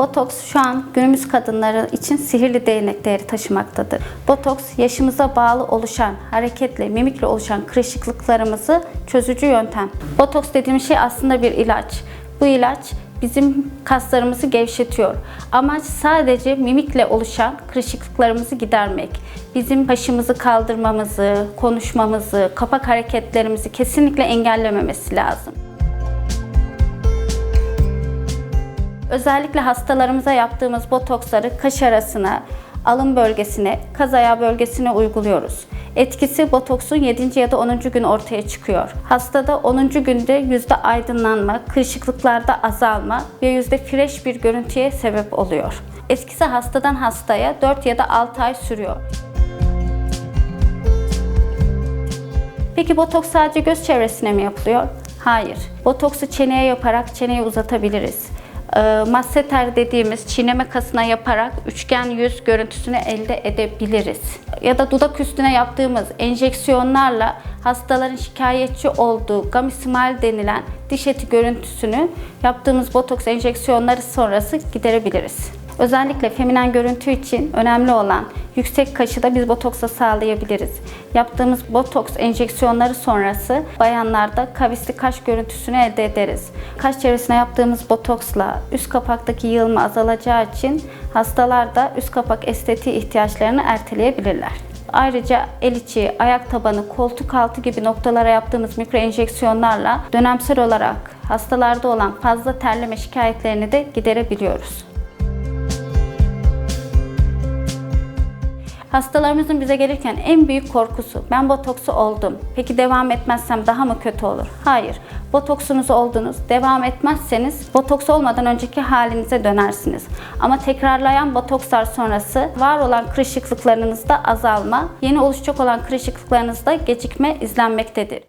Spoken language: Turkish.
Botoks şu an günümüz kadınları için sihirli değnek değeri taşımaktadır. Botoks yaşımıza bağlı oluşan, hareketle, mimikle oluşan kırışıklıklarımızı çözücü yöntem. Botoks dediğimiz şey aslında bir ilaç. Bu ilaç bizim kaslarımızı gevşetiyor. Amaç sadece mimikle oluşan kırışıklıklarımızı gidermek. Bizim başımızı kaldırmamızı, konuşmamızı, kapak hareketlerimizi kesinlikle engellememesi lazım. Özellikle hastalarımıza yaptığımız botoksları kaş arasına, alın bölgesine, kaz ayağı bölgesine uyguluyoruz. Etkisi botoksun 7. ya da 10. gün ortaya çıkıyor. Hastada 10. günde yüzde aydınlanma, kırışıklıklarda azalma ve yüzde fresh bir görüntüye sebep oluyor. Etkisi hastadan hastaya 4 ya da 6 ay sürüyor. Peki botoks sadece göz çevresine mi yapılıyor? Hayır. Botoksu çeneye yaparak çeneyi uzatabiliriz. E, masseter dediğimiz çiğneme kasına yaparak üçgen yüz görüntüsünü elde edebiliriz. Ya da dudak üstüne yaptığımız enjeksiyonlarla hastaların şikayetçi olduğu gummy smile denilen diş eti görüntüsünü yaptığımız botoks enjeksiyonları sonrası giderebiliriz. Özellikle feminen görüntü için önemli olan yüksek kaşı da biz botoksla sağlayabiliriz. Yaptığımız botoks enjeksiyonları sonrası bayanlarda kavisli kaş görüntüsünü elde ederiz. Kaş çevresine yaptığımız botoksla üst kapaktaki yığılma azalacağı için hastalar da üst kapak estetiği ihtiyaçlarını erteleyebilirler. Ayrıca el içi, ayak tabanı, koltuk altı gibi noktalara yaptığımız mikro enjeksiyonlarla dönemsel olarak hastalarda olan fazla terleme şikayetlerini de giderebiliyoruz. Hastalarımızın bize gelirken en büyük korkusu ben botoksu oldum. Peki devam etmezsem daha mı kötü olur? Hayır. Botoksunuz oldunuz. Devam etmezseniz botoks olmadan önceki halinize dönersiniz. Ama tekrarlayan botokslar sonrası var olan kırışıklıklarınızda azalma, yeni oluşacak olan kırışıklıklarınızda gecikme izlenmektedir.